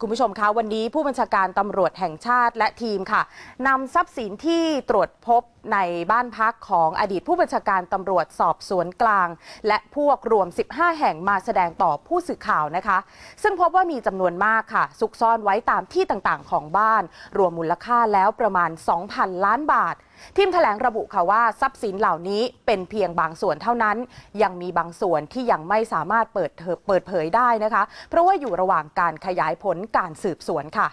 คุณผู้ชมคะวันนี้ผู้บัญชาการตำรวจแห่งชาติและทีมค่ะนำทรัพย์สินที่ตรวจพบ ในบ้านพักของอดีตผู้บัญชาการตำรวจสอบสวนกลาง และพวกรวม 15 แห่งมาแสดงต่อผู้สื่อข่าวนะคะ ซึ่งพบว่ามีจำนวนมากค่ะ ซุกซ่อนไว้ตามที่ต่างๆ ของบ้าน รวมมูลค่าแล้วประมาณ 2,000 ล้านบาททีมแถลงระบุค่ะว่าทรัพย์สินเหล่านี้เป็นเพียงบางส่วนเท่านั้น ยังมีบางส่วนที่ยังไม่สามารถเปิดเผยเปิดเผยได้นะคะ เพราะว่าอยู่ระหว่างการขยายผลการสืบสวนค่ะ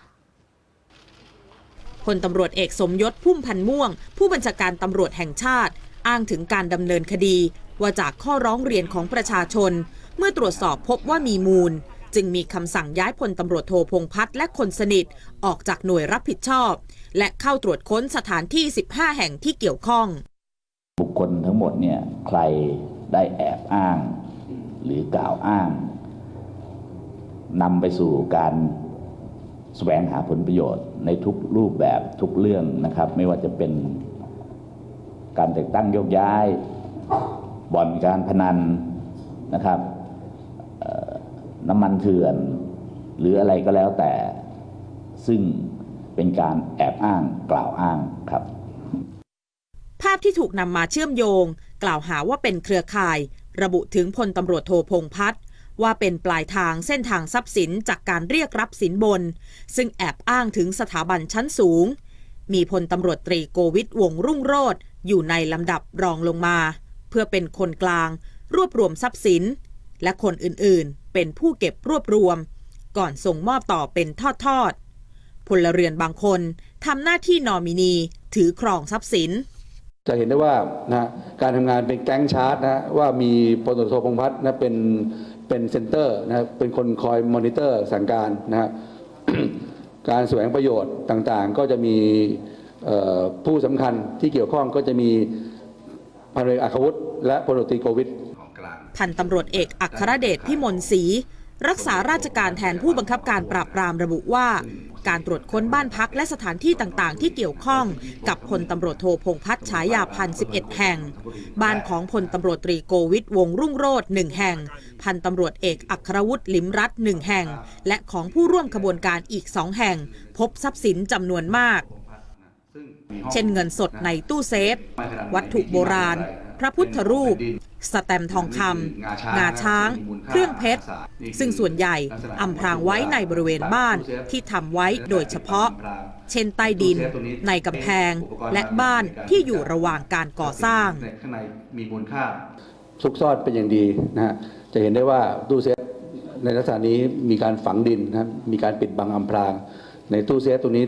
พลตำรวจเอกสมยศพุ่มพันธ์ม่วง ผู้บัญชาการตำรวจแห่งชาติ อ้างถึงการดำเนินคดี ว่าจากข้อร้องเรียนของประชาชน เมื่อตรวจสอบพบว่ามีมูล จึงมีคำสั่งย้ายพลตำรวจโทพงพัฒน์และคนสนิท ออกจากหน่วยรับผิดชอบ และเข้าตรวจค้นสถานที่ 15 แห่งที่เกี่ยวข้อง บุคคลทั้งหมดเนี่ยใครได้แอบอ้าง หรือกล่าวอ้างนำไปสู่การ แสวงหาผลประโยชน์ในทุกรูปแบบทุกเรื่องนะครับ ไม่ว่าจะเป็นการแต่งตั้งโยกย้าย บ่อนการพนันนะครับน้ำมันเถื่อน หรืออะไรก็แล้วแต่ซึ่งเป็นการแอบอ้างกล่าวอ้างครับ ภาพที่ถูกนำมาเชื่อมโยง กล่าวหาว่าเป็นเครือข่าย ระบุถึงพลตำรวจโทพงพัฒน์ ว่าเป็นปลายทางเส้นทางทรัพย์สินจากการเรียกรับสินบน ซึ่งแอบอ้างถึงสถาบันชั้นสูง มีพลตำรวจตรีโกวิทวงรุ่งโรจน์อยู่ในลำดับรองลงมา เพื่อเป็นคนกลาง รวบรวมทรัพย์สิน และคนอื่นๆ เป็นผู้เก็บรวบรวม ก่อนส่งมอบต่อเป็นทอดๆพลเรือนบางคนทำหน้าที่นอมินีถือครองทรัพย์สินจะเห็นได้ว่านะการทำงานเป็นแก๊งชาร์ตนะว่ามีพลตรวจโทพงษ์พัฒน์นะเป็น เป็นเซนเตอร์นะเป็นคนคอยมอนิเตอร์สั่งการนะฮะการแสวงประโยชน์ต่างๆ ก็จะมีเอ่อผู้สำคัญที่เกี่ยวข้องก็จะมีพันเอกอัครวุฒิและพลตำรวจตรีโกวิทพันตำรวจเอกอัครเดชพิมลศรีรักษาราชการแทนผู้บังคับการปราบปรามระบุว่า การตรวจค้นบ้านพักและสถานที่ต่างๆ ที่เกี่ยวข้องกับพลตำรวจโทพงพัฒน์ฉายาพันสิบเอ็ดแห่ง บ้านของพลตำรวจตรีโกวิทวงรุ่งโรจน์หนึ่งแห่ง พันตำรวจเอกอัครวุฒิลิมรัตน์หนึ่งแห่ง และของผู้ร่วมขบวนการอีกสองแห่ง พบทรัพย์สินจำนวนมาก เช่นเงินสดในตู้เซฟ วัตถุโบราณ ระพุทธรูป สแตมป์ทองคำงาช้าง เครื่องเพชร ซึ่งส่วนใหญ่อำพรางไว้ในบริเวณบ้านที่ทำไว้โดยเฉพาะ เช่นใต้ดิน ในกำแพง และบ้านที่อยู่ระหว่างการก่อสร้างข้างในมีมูลค่าซุกซ่อนเป็นอย่างดีนะฮะจะเห็นได้ว่าตู้เซฟในลักษณะนี้มีการฝังดินนะมีการปิดบังอำพราง ในตู้เซฟตัวนี้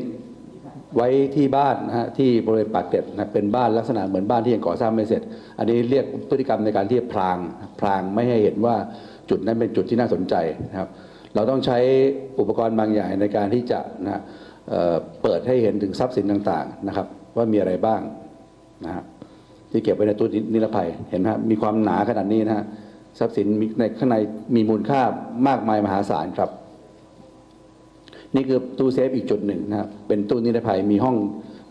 ไว้ที่บ้านนะฮะที่บริเวณปากเกร็ดนะเป็นบ้านลักษณะเหมือนบ้านที่ยังก่อสร้างไม่เสร็จ อันนี้เรียกพฤติกรรมในการที่พรางพรางไม่ให้เห็นว่าจุดนั้นเป็นจุดที่น่าสนใจนะครับ เราต้องใช้อุปกรณ์บางอย่างในการที่จะนะฮะเเปิดให้เห็นถึงทรัพย์สินต่างๆนะครับ ว่ามีอะไรบ้างนะฮะที่เก็บไว้ในตู้นิรภัยเห็นไหมครับมีความหนาขนาดนี้นะฮะทรัพย์สินในข้างในมีมูลค่ามากมายมหาศาลครับ นี่คือตู้เซฟอีกจุดหนึ่งนะครับเป็นตู้นิรภัยมีห้อง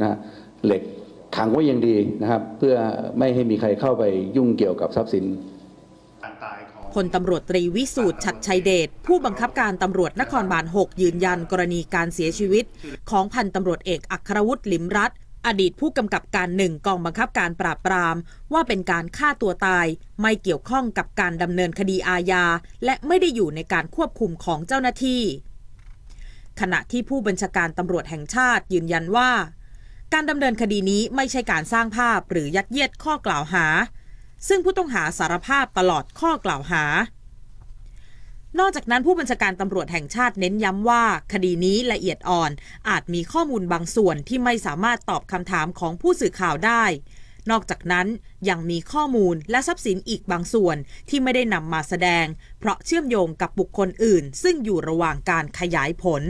นะฮะเหล็กขังไว้อย่างดีนะครับ เพื่อไม่ให้มีใครเข้าไปยุ่งเกี่ยวกับทรัพย์สินพลตำรวจตรีวิสูตรชัดชัยเดชผู้บังคับการตำรวจนครบาล 6 ยืนยันกรณีการเสียชีวิต ของพันตำรวจเอกอัครวุฒิลิมรัตอดีตผู้กำกับการหนึ่งกองบังคับการปราบปราม ว่าเป็นการฆ่าตัวตาย ไม่เกี่ยวข้องกับการดำเนินคดีอาญาและไม่ได้อยู่ในการควบคุมของเจ้าหน้าที่ ขณะที่ผู้บัญชาการตำรวจแห่งชาติยืนยันว่า การดำเนินคดีนี้ไม่ใช่การสร้างภาพหรือยัดเยียดข้อกล่าวหา ซึ่งผู้ต้องหาสารภาพตลอดข้อกล่าวหา นอกจากนั้นผู้บัญชาการตำรวจแห่งชาติเน้นย้ำว่า คดีนี้ละเอียดอ่อนอาจมีข้อมูลบางส่วนที่ไม่สามารถตอบคำถามของผู้สื่อข่าวได้ นอกจากนั้นยังมีข้อมูลและทรัพย์สินอีกบางส่วนที่ไม่ได้นำมาแสดง เพราะเชื่อมโยงกับบุคคลอื่น ซึ่งอยู่ระหว่างการขยายผล